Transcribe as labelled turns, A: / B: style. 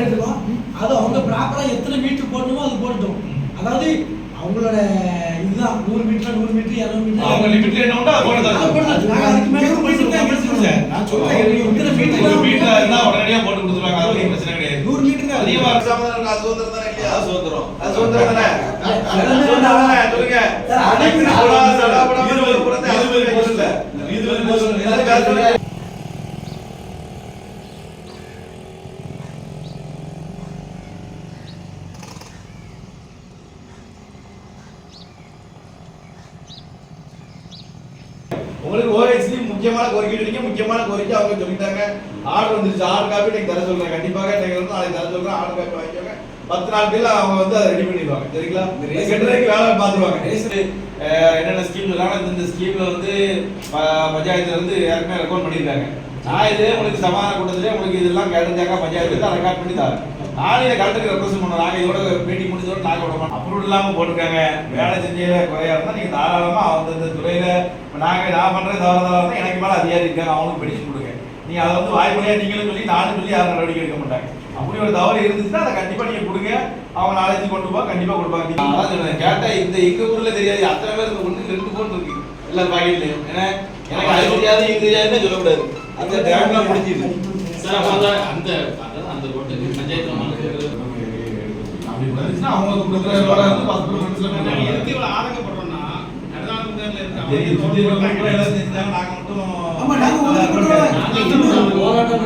A: எடுத்துக்கோ அது அவங்க ப்ராப்பரா எத்தனை மீட்டர் போடணுமோ அது போடட்டும். அதாவது அவங்களோட இதுதான். நூறு மீட்டர் நூறு மீட்டர் இரநூறு மீட்டர்
B: அவங்க லிமிட்ல என்ன
A: அதுக்கு மேல.
B: நான் சொல்றேன்,
A: மீட்டர்
B: இருந்தா உடனடியா போட்டு கொடுத்துருவாங்க. அது ஒண்ணும் பிரச்சனை கிடையாது.
A: நூறு மீட்டர்
B: அதிகமா
C: அது சுதந்திரம் தானே இல்லையா?
B: சுதந்திரம்.
C: அது சுதந்திரம் தானே? சொல்லுங்க. சடாபடாம ஒரு புறத்தை. உங்களுக்கு ஓஎஸ்சி முக்கியமான கோரிக்கை சொன்னீங்க முக்கியமான கோரிக்கை அவங்க சொல்லிட்டாங்க. ஆர்டர் வந்துருச்சு. ஆர்டர் காப்பி நீங்க தர சொல்றேன். கண்டிப்பாக நீங்க வந்து நாளைக்கு தர சொல்றேன். ஆர்டர் காப்பி வாங்கிக்கோங்க. பத்து நாட்கள் அவங்க வந்து அதை ரெடி பண்ணிடுவாங்க. சரிங்களா? கெட்டதுக்கு வேலை பார்த்துருவாங்க. என்னென்ன ஸ்கீம் இருக்காங்க இந்த ஸ்கீம்ல வந்து பஞ்சாயத்துல இருந்து ஏற்கனவே ரெக்கார்ட் பண்ணியிருக்காங்க. நான் இது உங்களுக்கு சமாதான கூட்டத்திலே உங்களுக்கு இதெல்லாம் கேட்டிருந்தாங்க பஞ்சாயத்து தான் ரெக்கார்ட் பண்ணி தரேன். நாளைக்கு இதை கலெக்டருக்கு ரெப்ரசென்ட் பண்ணோம். நாங்கள் இதோட மீட்டிங் முடிஞ்சதோட நாங்கள் விட மாட்டோம். அப்ரூவல் இல்லாமல் போட்டிருக்காங்க. வேலை செஞ்சதில் குறையா இருந்தால் நீங்கள் தாராளமாக அந்தந்த இப்போ நாங்கள் நான் பண்ணுறது தவறுதலாக இருந்தால் எனக்கு மேலே அதிகாரி இருக்காங்க அவங்களுக்கு பெடிஷன் கொடுங்க. நீங்கள் அதை வந்து வாய்மொழியாக நீங்களும் சொல்லி நானும் சொல்லி யாரும் நடவடிக்கை எடுக்க மாட்டாங்க. அப்படி ஒரு தவறு இருந்துச்சுன்னா அதை கண்டிப்பாக நீங்கள் கொடுங்க. அவங்க நாளைக்கு கொண்டு போக கண்டிப்பாக கொடுப்பாங்க. நீங்க அதான் சொல்றேன் கேட்டால் இந்த எங்கள் ஊரில் தெரியாது அத்தனை பேருக்கு ஒன்று ரெண்டு போன் இருக்கு. எல்லா பாக்கெட்லையும் ஏன்னா எனக்கு அது தெரியாது இது தெரியாதுன்னு சொல்லக்கூடாது. அந்த டேம்லாம் முடிஞ்சிது
D: சார் அந்த அந்த அந்த ரோட்டுக்கு பஞ்சாயத்து மாநில
B: அப்படி அவங்க கொடுக்குற பத்து சுத்தி
D: அவங்க
B: இருக்கிறவங்க எல்லாம் செஞ்சாங்க, நாங்க மட்டும்
A: ஆமா.
D: நாங்க
A: போராட்டம்